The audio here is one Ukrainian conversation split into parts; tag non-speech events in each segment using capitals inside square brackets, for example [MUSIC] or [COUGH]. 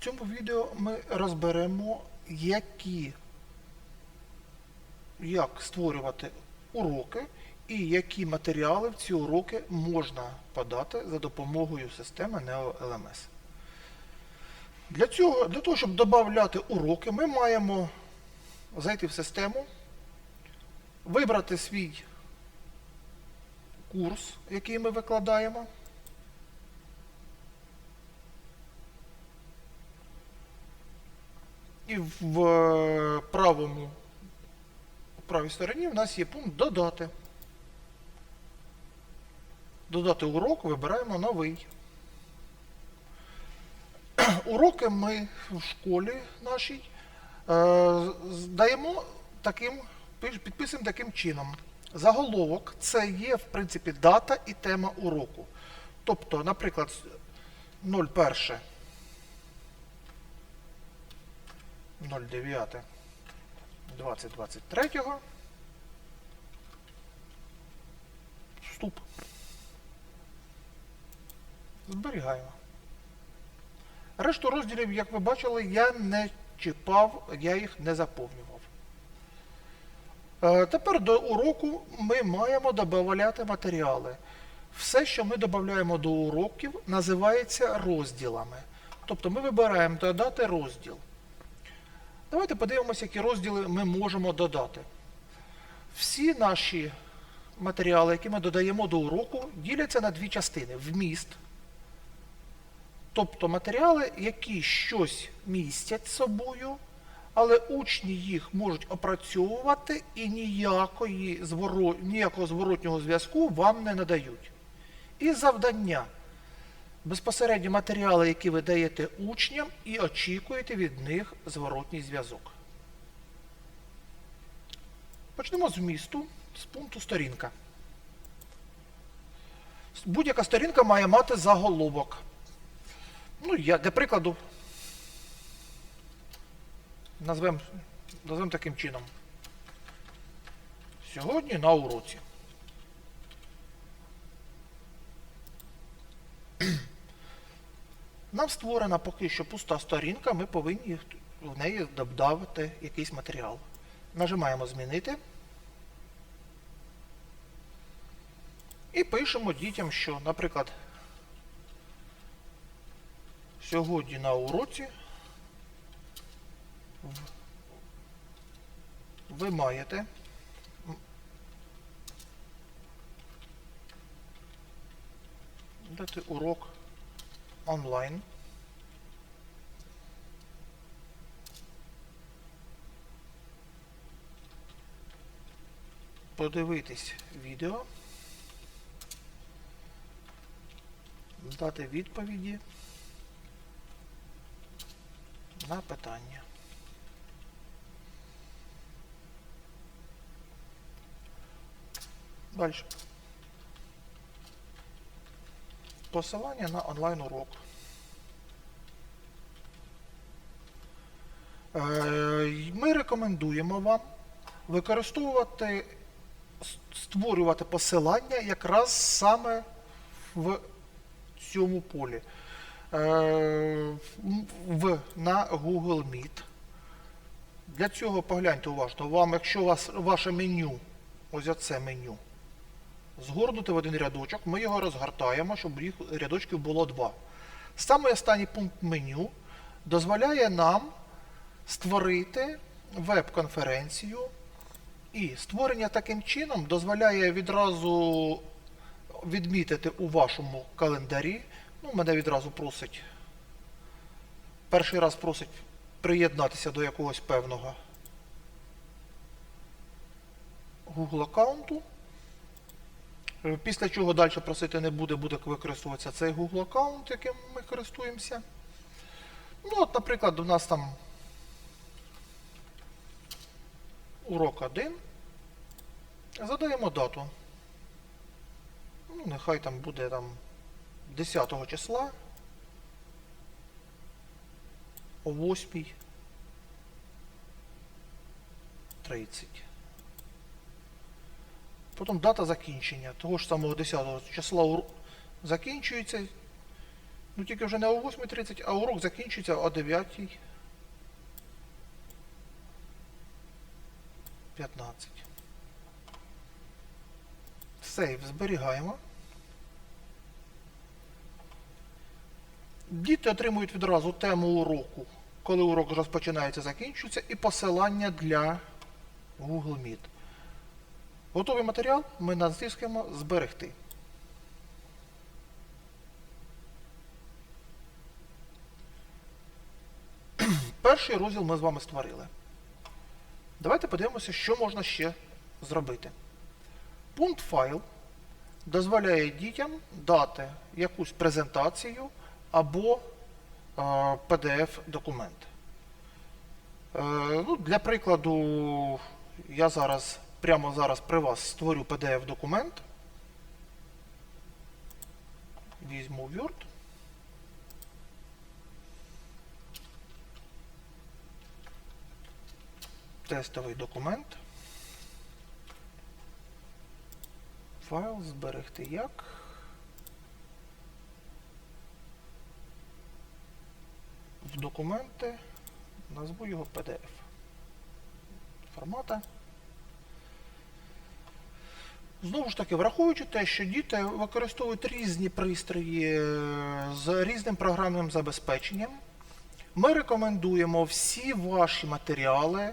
В цьому відео ми розберемо, які, як створювати уроки і які матеріали в ці уроки можна подати за допомогою системи NeoLMS. Для, цього, для того, щоб додати уроки, ми маємо зайти в систему, вибрати свій курс, який ми викладаємо. І в е, правому в правій стороні в нас є пункт Додати. Додати урок, вибираємо новий. [CLEARS THROAT] Уроки ми в школі нашій е, даємо таким, підписуємо таким чином. Заголовок це є, в принципі, дата і тема уроку. Тобто, наприклад, 01 09 2023 Вступ. Зберігаємо. Решту розділів, як ви бачили, я не чіпав, я їх не заповнював. Е, Тепер до уроку ми маємо додавати матеріали. Все, що ми додаємо до уроків, називається розділами. Тобто ми вибираємо додати розділ. Давайте подивимося, які розділи ми можемо додати. Всі наші матеріали, які ми додаємо до уроку, діляться на дві частини: вміст. Тобто матеріали, які щось містять собою, але учні їх можуть опрацьовувати і ніякої ніякого зворотнього зв'язку вам не надають. І завдання. Безпосередньо матеріали, які ви даєте учням, і очікуєте від них зворотній зв'язок. Почнемо з вмісту, з пункту сторінка. Будь-яка сторінка має мати заголовок. Ну, я, для прикладу, назвемо назвем таким чином. Сьогодні на уроці. Нам створена поки що пуста сторінка, ми повинні в неї додати якийсь матеріал. Нажимаємо Змінити. І пишемо дітям, що, наприклад, сьогодні на уроці ви маєте дати урок онлайн. Подивитись відео, дати відповіді на питання. Далі. Посилання на онлайн урок. Е, Ми рекомендуємо вам використовувати, створювати посилання якраз саме в цьому полі. Е, В, на Google Meet. Для цього погляньте уважно. Вам, якщо у вас ваше меню, ось оце меню, згорнути в один рядочок, ми його розгортаємо, щоб їх рядочків було два. Саме останній пункт меню дозволяє нам створити веб-конференцію. І створення таким чином дозволяє відразу відмітити у вашому календарі. Ну, мене відразу просить. Перший раз просить приєднатися до якогось певного Google аккаунту. Е, Після чого далі просити не буде, буде використовуватися цей Google аккаунт, яким ми користуємося. Ну, от, наприклад, у нас там урок 1. Задаємо дату. Ну, нехай там буде там 10 числа о 8.30. Потім дата закінчення. Того ж самого 10 числа уру- закінчується. Ну тільки вже не о 8.30, а урок закінчиться о 9.15. Сейв зберігаємо. Діти отримують відразу тему уроку, коли урок розпочинається, закінчується, і посилання для Google Meet. Готовий матеріал ми натискаємо Зберегти. [CLEARS THROAT] Перший розділ ми з вами створили. Давайте подивимося, що можна ще зробити. Пункт файл дозволяє дітям дати якусь презентацію або е, PDF-документ. Е, ну, для прикладу, я зараз прямо зараз при вас створю PDF-документ. Візьму Word. Тестовий документ. Файл зберегти як. В документи назву його PDF. Формата. Знову ж таки, враховуючи те, що діти використовують різні пристрої е, з різним програмним забезпеченням, ми рекомендуємо всі ваші матеріали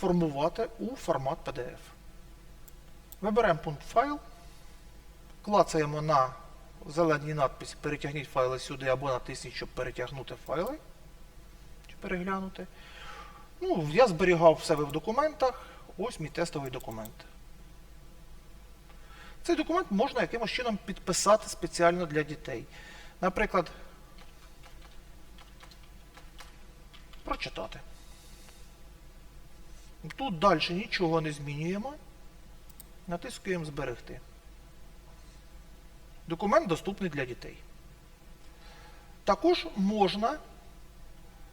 формувати у формат PDF. Виберемо пункт файл, клацаємо на зеленій надписі Перетягніть файли сюди або натисніть, щоб перетягнути файли чи переглянути. Ну, я зберігав себе в документах. Ось мій тестовий документ. Цей документ можна якимось чином підписати спеціально для дітей. Наприклад, прочитати. Тут далі нічого не змінюємо. Натискуємо Зберегти. Документ доступний для дітей. Також можна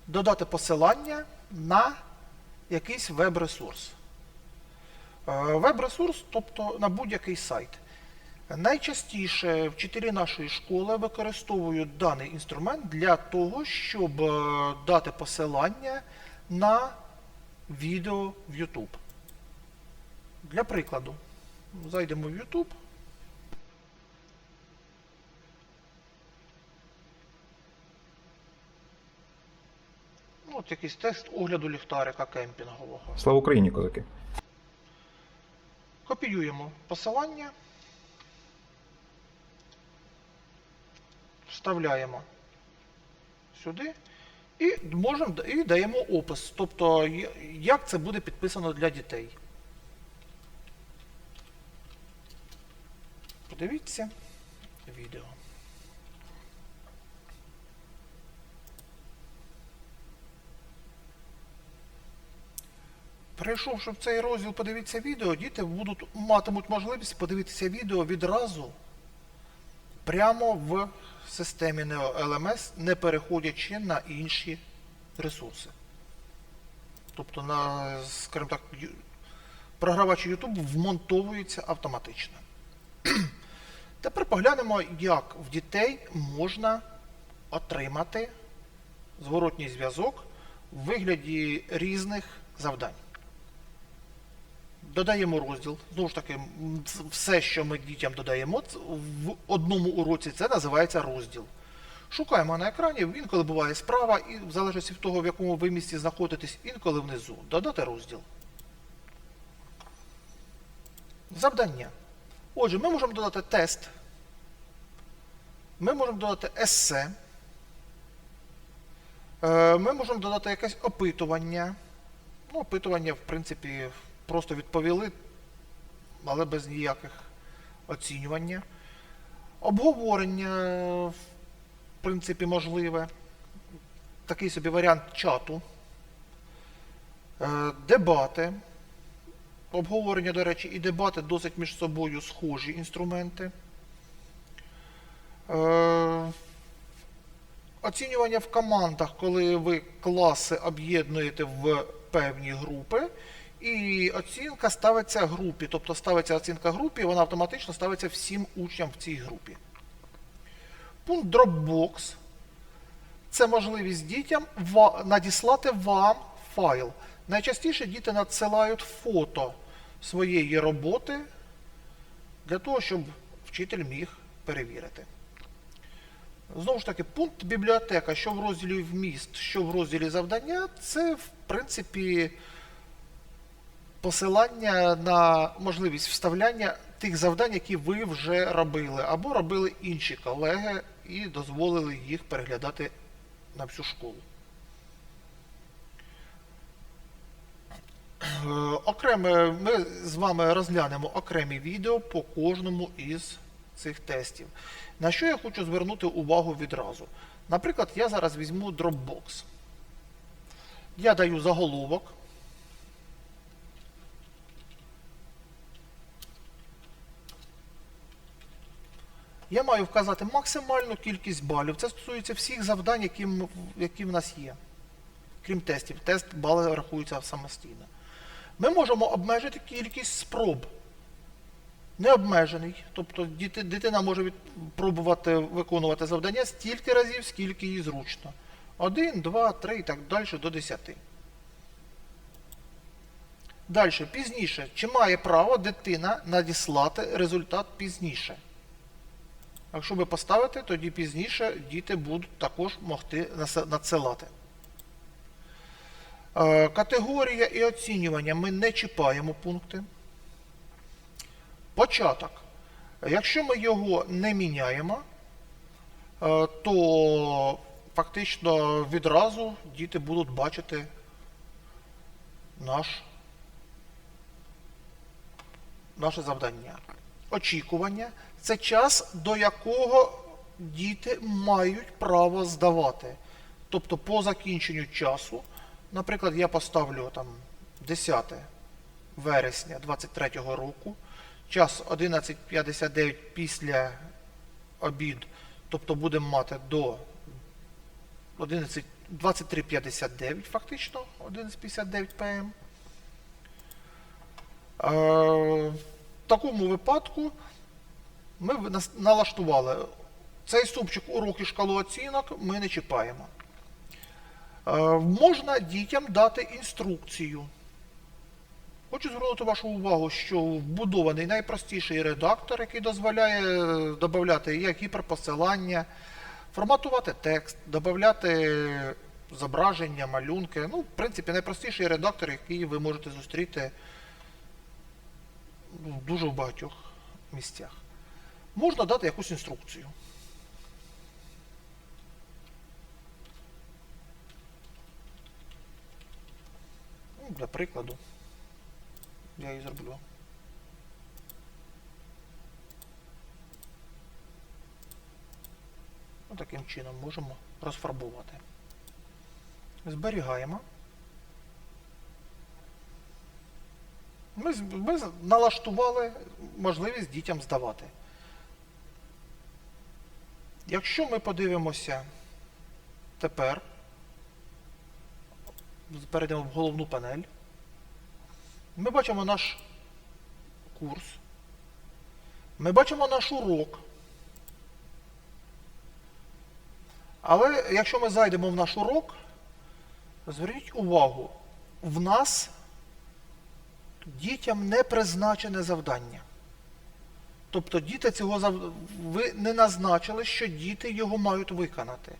додати посилання на якийсь веб-ресурс. Е, Веб-ресурс, тобто на будь-який сайт. Найчастіше вчителі нашої школи використовують даний інструмент для того, щоб е, дати посилання на відео в YouTube. Для прикладу, зайдемо в YouTube. Ну, От якийсь тест огляду ліхтарика кемпінгового. Слава Україні, козаки! Копіюємо посилання, вставляємо сюди і, можемо, і даємо опис, тобто як це буде підписано для дітей. Подивіться відео. Перейшовши в цей розділ подивіться відео, діти будуть, матимуть можливість подивитися відео відразу прямо в системі Neo LMS, не переходячи на інші ресурси. Тобто, на, скажімо так, програвач YouTube вмонтовується автоматично. [CLEARS THROAT] Тепер поглянемо, як в дітей можна отримати зворотній зв'язок в вигляді різних завдань. Додаємо розділ. Знову ж таки, все, що ми дітям додаємо, в одному уроці це називається розділ. Шукаємо на екрані, інколи буває справа, і в залежності від того, в якому ви місці знаходитесь, інколи внизу. Додати розділ. Завдання. Отже, ми можемо додати тест. Ми можемо додати есе. Е, Ми можемо додати якесь опитування. Ну, опитування, в принципі, просто відповіли, але без ніяких оцінювання. Обговорення, в принципі, можливе. Такий собі варіант чату. Е, Дебати. Обговорення, до речі, і дебати досить між собою схожі інструменти. Е, Оцінювання в командах, коли ви класи об'єднуєте в певні групи, і оцінка ставиться групі. Тобто ставиться оцінка групі, вона автоматично ставиться всім учням в цій групі. Пункт Dropbox це можливість дітям надіслати вам файл. Найчастіше діти надсилають фото своєї роботи для того, щоб вчитель міг перевірити. Знову ж таки, пункт бібліотека, що в розділі вміст, що в розділі завдання, це в принципі посилання на можливість вставляння тих завдань, які ви вже робили, або робили інші колеги і дозволили їх переглядати на всю школу. Е, Окреме, ми з вами розглянемо окремі відео по кожному із цих тестів. На що я хочу звернути увагу відразу? Наприклад, я зараз візьму Dropbox. Я даю заголовок. Я маю вказати максимальну кількість балів. Це стосується всіх завдань, які, які в нас є. Крім тестів. Тест бали рахуються самостійно. Ми можемо обмежити кількість спроб. Необмежений. Тобто дитина може пробувати виконувати завдання стільки разів, скільки їй зручно. Один, два, три і так далі до десяти. Далі, пізніше. Чи має право дитина надіслати результат пізніше? Якщо ви поставите, тоді пізніше діти будуть також могти надсилати. Е, Категорія і оцінювання ми не чіпаємо пункти. Початок. Якщо ми його не міняємо, е, то фактично відразу діти будуть бачити наш, наше завдання. Очікування це час, до якого діти мають право здавати. Тобто по закінченню часу, наприклад, я поставлю там 10 вересня 2023 року, час 11.59 після обід, тобто будемо мати до 11 23.59 фактично, 11.59 ПМ. Е, В такому випадку ми налаштували цей супчик уроки шкалу оцінок ми не чіпаємо. Е, Можна дітям дати інструкцію. Хочу звернути вашу увагу, що вбудований найпростіший редактор, який дозволяє е, додати як гіперпосилання, форматувати текст, додати зображення, малюнки. Ну, в принципі, найпростіший редактор, який ви можете зустріти дуже в багатьох місцях. Можна дати якусь інструкцію. Ну, Для прикладу, я її зроблю. Таким чином можемо розфарбувати. Зберігаємо. Ми, ми налаштували можливість дітям здавати. Якщо ми подивимося тепер, перейдемо в головну панель, ми бачимо наш курс, ми бачимо наш урок. Але якщо ми зайдемо в наш урок, зверніть увагу, в нас дітям не призначене завдання. Тобто діти цього зав... ви не назначили, що діти його мають виконати.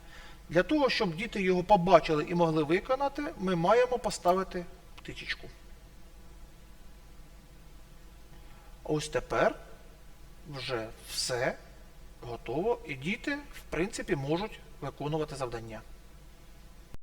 Для того, щоб діти його побачили і могли виконати, ми маємо поставити птичечку. Ось тепер вже все готово, і діти, в принципі, можуть виконувати завдання.